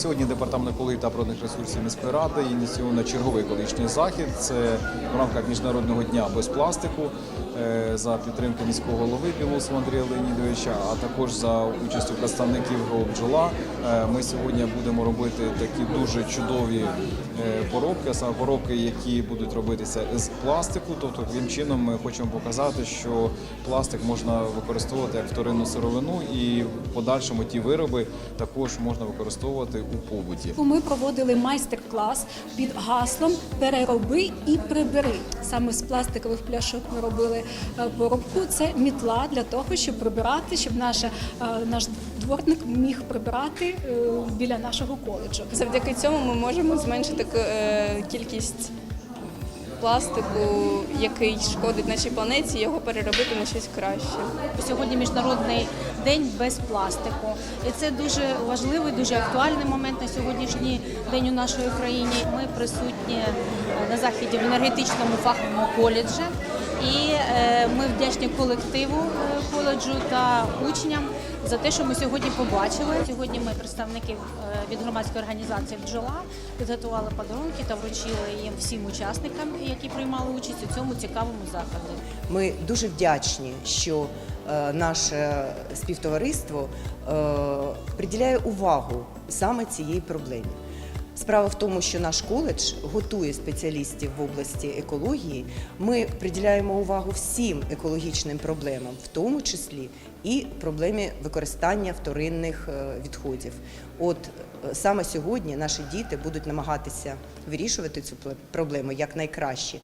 Сьогодні департамент екології та природних ресурсів міської ради ініційовано черговий екологічний захід. Це в рамках міжнародного дня без пластику за підтримки міського голови Білосова Андрія Леонідовича, а також за участю представників «Бджола». Е, Ми сьогодні будемо робити такі дуже чудові е, поробки, саме поробки, які будуть робитися з пластику. Тобто, таким чином ми хочемо показати, що пластик можна використовувати як вторинну сировину, і в подальшому ті вироби також можна використовувати у побуті. Ми проводили майстер-клас під гаслом Перероби і прибери. Саме з пластикових пляшок ми робили е, поробку. Це мітла для того, щоб прибирати, щоб наша, е, наш дворник міг прибирати е, біля нашого коледжу. Завдяки цьому ми можемо зменшити кількість пластику, який шкодить нашій планеті, його переробити на щось краще. Сьогодні міжнародний день без пластику, і це дуже важливий, дуже актуальний момент на сьогоднішній день у нашій Україні. Ми присутні е, на заході в енергетичному фаховому коледжі, і е, ми вдячні колективу е, коледжу та учням за те, що ми сьогодні побачили. Сьогодні ми представники від громадської організації бджола підготували подарунки та вручили їм всім учасникам, які приймали участь у цьому цікавому заході. Ми дуже вдячні, що наше співтовариство е, приділяє увагу саме цієї проблемі. Справа в тому, що наш коледж готує спеціалістів в області екології. Ми приділяємо увагу всім екологічним проблемам, в тому числі і проблемі використання вторинних е, відходів. От е, саме сьогодні наші діти будуть намагатися вирішувати цю проблему як найкраще.